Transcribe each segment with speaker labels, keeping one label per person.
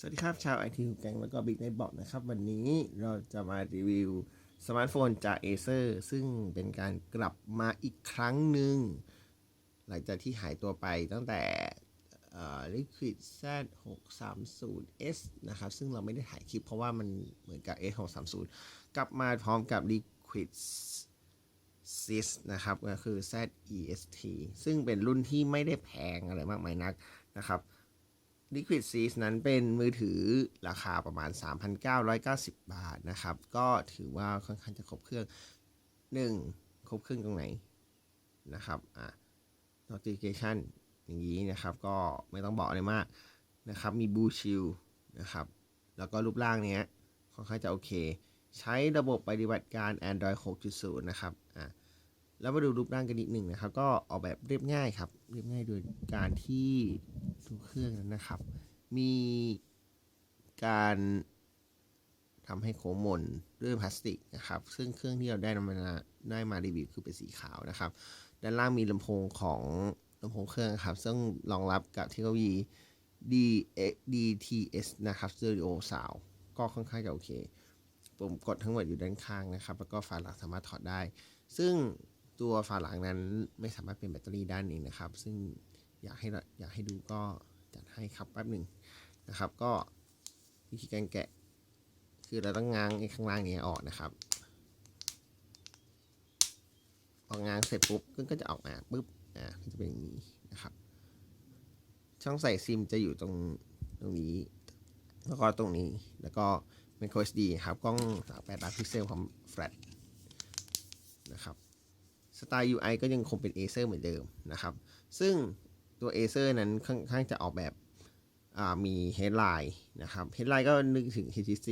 Speaker 1: สวัสดีครับ ชาวไอทีแกงแล้วก็บิ๊กไนบอกนะครับ วันนี้เราจะมารีวิวสมาร์ทโฟนจาก Acer ซึ่งเป็นการกลับมาอีกครั้งหนึ่ง หลังจากที่หายตัวไปตั้งแต่ Liquid Z 6 3 0 S นะครับ ซึ่งเราไม่ได้ถ่ายคลิปเพราะว่ามันเหมือนกับ S 6 3 0กลับมาพร้อมกับ Liquid Sys นะครับก็คือ ZEST ซึ่งเป็นรุ่นที่ไม่ได้แพงอะไรมากมายนักนะครับ Liquid s e a s นั้นเป็นมือถือราคาประมาณ 3,990 บาทนะครับ ก็ถือว่าค่อนข้างจะครบเครื่อง 1. ครบเครื่องตรงไหนนะครับอะ notification อย่างนี้นะครับ ก็ไม่ต้องบอกอะไรมากนะครับ มี Blue Shield นะครับ แล้วก็รูปร่างเนี้ยค่อนข้างจะโอเค ใช้ระบบปฏิบัติการ Android 6.0 นะครับอะ แล้วมาดูรูปร่างกันนิดหนึ่งนะครับ ก็ออกแบบเรียบง่ายครับ เรียบง่ายโดยการที่ตัวเครื่องนั้นนะครับ มีการทำให้โค้งมนด้วยพลาสติกนะครับ ซึ่งเครื่องที่เราได้มาได้มารีวิวคือเป็นสีขาวนะครับ ด้านล่างมีลำโพงของลำโพงเครื่องครับ ซึ่งรองรับกับเทคโนโลยี D DTS นะครับ Stereo Sound ก็ค่อนข้างจะโอเค ปุ่มกดทั้งหมดอยู่ด้านข้างนะครับ แล้วก็ฝาหลังสามารถถอดได้ ซึ่ง ตัวฝาหลังนั้นไม่สามารถเป็นแบตเตอรี่ได้านนี้นะครับ ซึ่งอยากให้อยากให้ดูก็จัดให้ครับแป๊บหนึ่งนะครับ ก็วิธีการแกะ คือเราต้องง้างไอ้ข้างล่างนี้ออกนะครับพอง้างเสร็จปุ๊บก็จะออกมาปุ๊บอ่าก็จะเป็นอย่างนี้นะครับ ช่องใส่ซิมจะอยู่ตรงตรงนี้ แล้วก็ตรงนี้แล้วก็ micro SD ครับกล้อง 38 ล้านพิกเซลความแฟลตนะครับ สไตล์ UI ก็ยังคงเป็น Acer เหมือนเดิมนะครับ ซึ่งตัว Acer นั้นค่อนข้างจะออกแบบมี headline นะครับ headline ก็นึกถึง HTC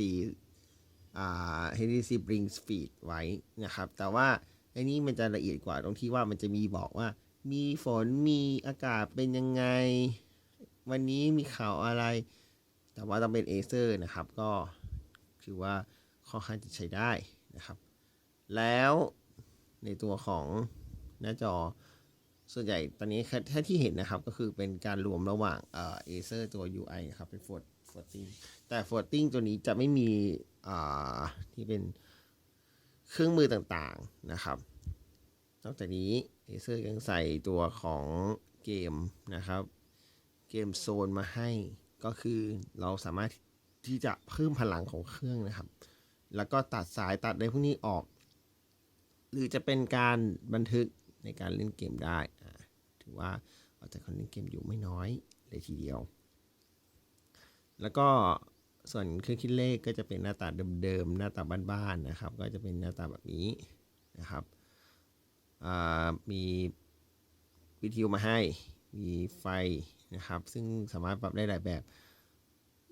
Speaker 1: HTC Bring Speed ไว้นะครับ แต่ว่าไอ้นี้มันจะละเอียดกว่าตรงที่ว่ามันจะมีบอกว่า มีฝนมีอากาศเป็นยังไง วันนี้มีข่าวอะไร แต่ว่าต้องเป็น Acer นะครับ ก็ถือว่าค่อนข้างจะใช้ได้นะครับ แล้ว ในตัวของหน้าจอ ส่วนใหญ่ตอนนี้แค่ที่เห็นนะครับก็คือเป็นการรวมระหว่างเอ่อ Acer ตัว UI ครับเป็น Fort Forting แต่ Forting ตัวนี้จะไม่มีที่เป็นเครื่องมือต่างๆนะครับนอกจากนี้ Acer ยังใส่ตัวของเกมนะครับ เกมโซนมาให้ก็คือเราสามารถที่จะเพิ่มพลังของเครื่องนะครับ แล้วก็ตัดสายตัดอะไรพวกนี้ออก หรือจะเป็นการบันทึกในการเล่นเกมได้ถือว่าเอาใจคนเล่นเกมอยู่ไม่น้อยเลยทีเดียว แล้วก็ส่วนเครื่องคิดเลขก็จะเป็นหน้าตาเดิมๆหน้าตาบ้านๆนะครับ ก็จะเป็นหน้าตาแบบนี้นะครับมีวิทยุมาให้มีไฟนะครับ ซึ่งสามารถปรับได้หลายแบบ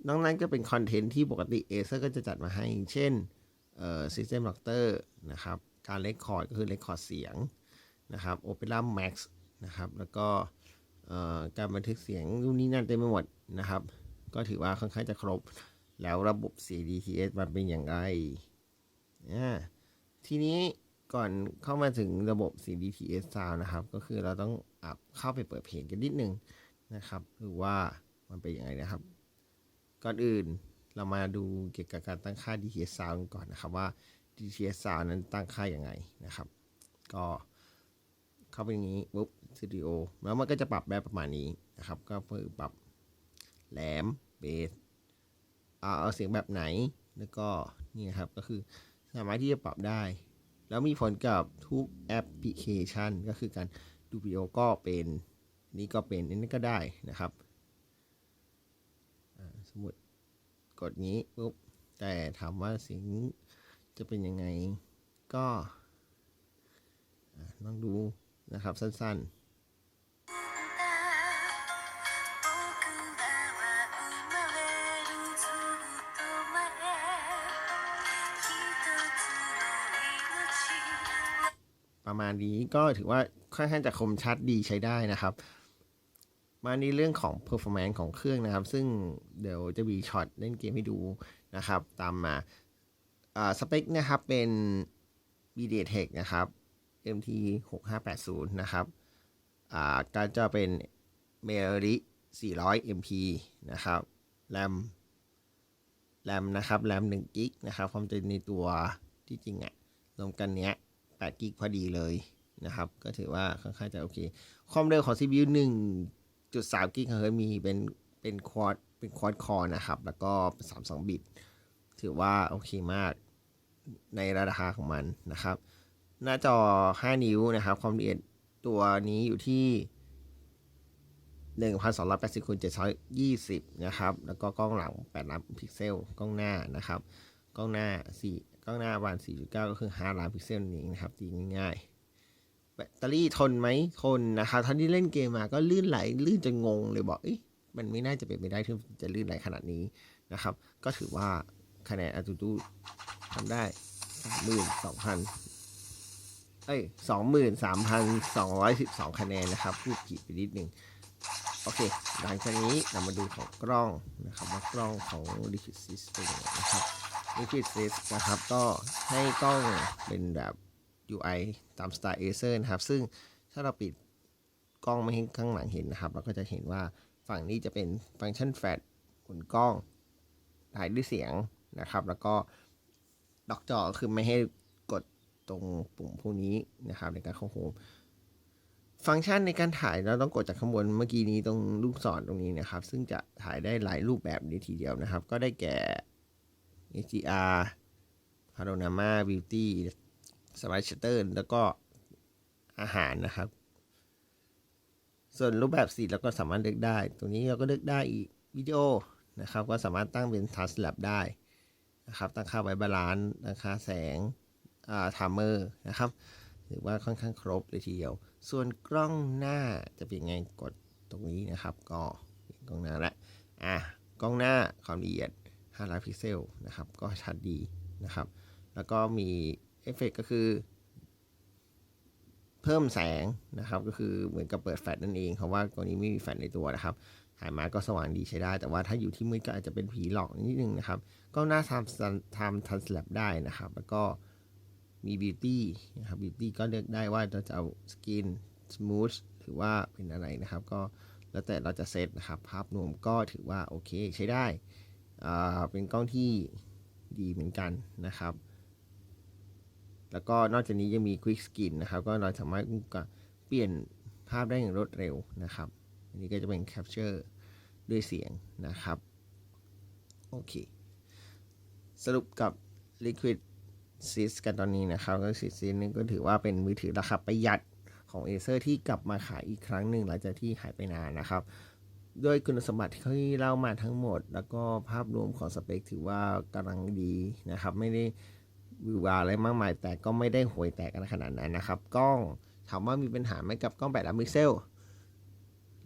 Speaker 1: นอกนั้นก็เป็นคอนเทนต์ที่ปกติ Acer ก็จะจัดมาให้ เช่นเอ่อ System Doctor นะครับ การเลคคอร์ดก็คือเลคคอร์ดเสียงนะครับ Opera Max นะครับ แล้วก็การบันทึกเสียงรุ่นนี้นั่นเต็มไปหมดนะครับ ก็ถือว่าค่อนข้างจะครบ แล้วระบบ CDTS มันเป็นอย่างไรทีนี้ก่อนเข้ามาถึงระบบ CDTS Sound นะครับ ก็คือเราต้องอับเข้าไปเปิดเพลงกันนิดนึงนะครับคือว่ามันเป็นยังไงนะครับ ก่อนอื่นเรามาดูเกี่ยวกับการตั้งค่า DTS Sound ก่อนนะครับว่า DTS Sound นั้นตั้งค่าอย่างไงนะครับ ก็เข้าไปอย่างนี้ปุ๊บสตูดิโอแล้วมันก็จะปรับได้ประมาณนี้นะครับ ก็เพื่อปรับแหลมเบสเอาเอาเสียงแบบไหนแล้วก็นี่ครับก็คือสามารถที่จะปรับได้ แล้วมีผลกับทุกแอปพลิเคชัน ก็คือการดูวิดีโอก็เป็นนี่ก็เป็นนนี้ก็ได้นะครับสมมติกดนี้ปุ๊บแต่ถามว่าเสียง จะเป็นยังไง ก็ลองดูนะครับสั้น ๆประมาณนี้ก็ถือว่าค่อนข้างจะคมชัดดีใช้ได้นะครับ มาในเรื่องของ performance ของเครื่องนะครับ ซึ่งเดี๋ยวจะมีช็อตเล่นเกมให้ดูนะครับ ตามมา สเปคนะครับเป็น MediaTek นะครับ MT 6580นะครับการจะเป็น m e l o d y 400 MP นะครับ RAM แรมนะครับแรม1กิกนะครับความจุในตัวที่จริงอะรวมกันเนี้ย8กิกพอดีเลยนะครับ ก็ถือว่าค่อนข้างจะโอเค ความเร็วของ CPU 1.3กิกเฮิร์มีเป็นเป็นควอดเป็นควอดคอร์นะครับ แล้วก็ 32 บิต ถือว่าโอเคมาก ในราคาของมันนะครับ หน้าจอ 5 นิ้วนะครับ ความละเอียดตัวนี้อยู่ที่1280คูณ720 นะครับ แล้วก็กล้องหลัง8ล้านพิกเซล กล้องหน้านะครับ กล้องหน้า 4 กล้องหน้าประมาณ4.9 ก็คือ 5 ล้านพิกเซลนี่นะครับตีง่ายๆ แบตเตอรี่ทนไหมทนนะครับท่านที่เล่นเกมมาก็ลื่นไหล ลื่นจนงงเลยบอกเอ๊ะมันไม่น่าจะเป็นไปได้ที่จะลื่นไหลขนาดนี้นะครับ ก็ถือว่าคะแนนอาตูตู ทำได้32,000เอ้ย23,212คะแนนนะครับ พูดผิดไปนิดนึงโอเค หลังจากนี้เรามาดูของกล้องนะครับว่ากล้องของ Liquid Sys เป็นยังไงนะครับ Liquid Sys นะครับก็ให้กล้องเป็นแบบ UI ตามสไตล์ Acer นะครับ ซึ่งถ้าเราปิดกล้องไม่ให้ข้างหลังเห็นนะครับ เราก็จะเห็นว่าฝั่งนี้จะเป็นฟังก์ชันแฟลชบนกล้องถ่ายด้วยเสียงนะครับ แล้วก็ ล็อกจอคือไม่ให้กดตรงปุ่มพวกนี้นะครับ ในการเข้าโฮมฟังก์ชันในการถ่ายเราต้องกดจากข้างบนเมื่อกี้นี้ตรงลูกศรตรงนี้นะครับ ซึ่งจะถ่ายได้หลายรูปแบบในทีเดียวนะครับ ก็ได้แก่ HDR Panorama Beauty Smart Shutter แล้วก็อาหารนะครับ ส่วนรูปแบบสีเราก็สามารถเลือกได้ ตรงนี้เราก็เลือกได้อีกวิดีโอนะครับ ก็สามารถตั้งเป็น Task Lab ได้ นะครับตั้งค่าไว้บาลานซ์ตั้งค่าแสงอ่า timer นะครับถือว่าค่อนข้างครบเลยทีเดียว ส่วนกล้องหน้าจะเป็นไงกดตรงนี้นะครับ ก็กล้องหน้าละอะกล้องหน้าความละเอียด5ล้านพิกเซลนะครับ ก็ชัดดีนะครับ แล้วก็มีเอฟเฟกก็คือ เพิ่มแสงนะครับ ก็คือเหมือนกับเปิดแฟลชนั่นเองเพราะว่าตัวนี้ไม่มีแฟลชในตัวนะครับ ถ่ายมาก็สว่างดีใช้ได้ แต่ว่าถ้าอยู่ที่มืดก็อาจจะเป็นผีหลอกนิดนึงนะครับกล้องหน้าทำทำทันสลับได้นะครับ แล้วก็มี beauty นะครับ beauty ก็เลือกได้ว่าเราจะเอา skin smooth หรือว่าเป็นอะไรนะครับ ก็แล้วแต่เราจะเซตนะครับ ภาพรวมก็ถือว่าโอเคใช้ได้อ่าเป็นกล้องที่ดีเหมือนกันนะครับ แล้วก็นอกจากนี้ยังมี quick skin นะครับ ก็เราสามารถเปลี่ยนภาพได้อย่างรวดเร็วนะครับ นนี้ก็จะเป็น capture ด้วยเสียงนะครับ โอเค สรุปกับ liquid ซิสกันตอนนี้นะครับก็ซิสซิสนี่ก็ถือว่าเป็นมือถือราคาประหยัดของ Acer ที่กลับมาขายอีกครั้งหนึ่งหลังจากที่หายไปนานนะครับด้วยคุณสมบัติที่เล่ามาทั้งหมด แล้วก็ภาพรวมของสเปคถือว่ากำลังดีนะครับ ไม่ได้วิววาอะไรมากมายแต่ก็ไม่ได้ห่วยแตกกันขนาดนั้นนะครับ กล้องถามว่ามีปัญหาไหมกับกล้อง8ล้านพิกเซล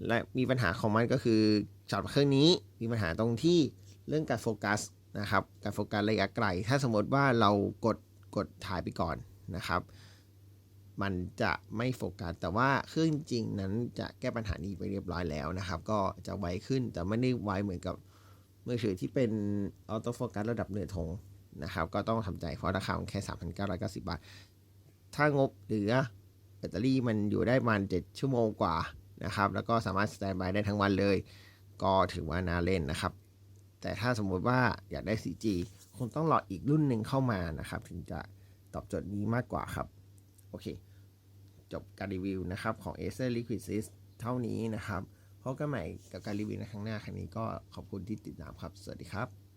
Speaker 1: และมีปัญหาของมันก็คือสำหรับเครื่องนี้มีปัญหาตรงที่เรื่องการโฟกัสนะครับ การโฟกัสระยะไกล ถ้าสมมติว่าเรากดกดถ่ายไปก่อนนะครับ มันจะไม่โฟกัส แต่ว่าเครื่องจริงนั้นจะแก้ปัญหานี้ไปเรียบร้อยแล้วนะครับ ก็จะไวขึ้นแต่ไม่ได้ไวเหมือนกับมือถือที่เป็นออโต้โฟกัสระดับเหนือธงนะครับ ก็ต้องทำใจเพราะราคาแค่ 3,990 บาท ถ้างบเหลือแบตเตอรี่มันอยู่ได้ประมาณ 7 ชั่วโมงกว่า นะครับ แล้วก็สามารถสแตนบายได้ทั้งวันเลย ก็ถือว่าน่าเล่นนะครับ แต่ถ้าสมมุติว่าอยากได้ 4G คงต้องรออีกรุ่นหนึ่งเข้ามานะครับ ถึงจะตอบโจทย์นี้มากกว่าครับ โอเค จบการรีวิวนะครับของ Acer Liquid Sys เท่านี้นะครับพบกันใหม่กับการรีวิวในครั้งหน้าครั้งนี้ก็ขอบคุณที่ติดตามครับ สวัสดีครับ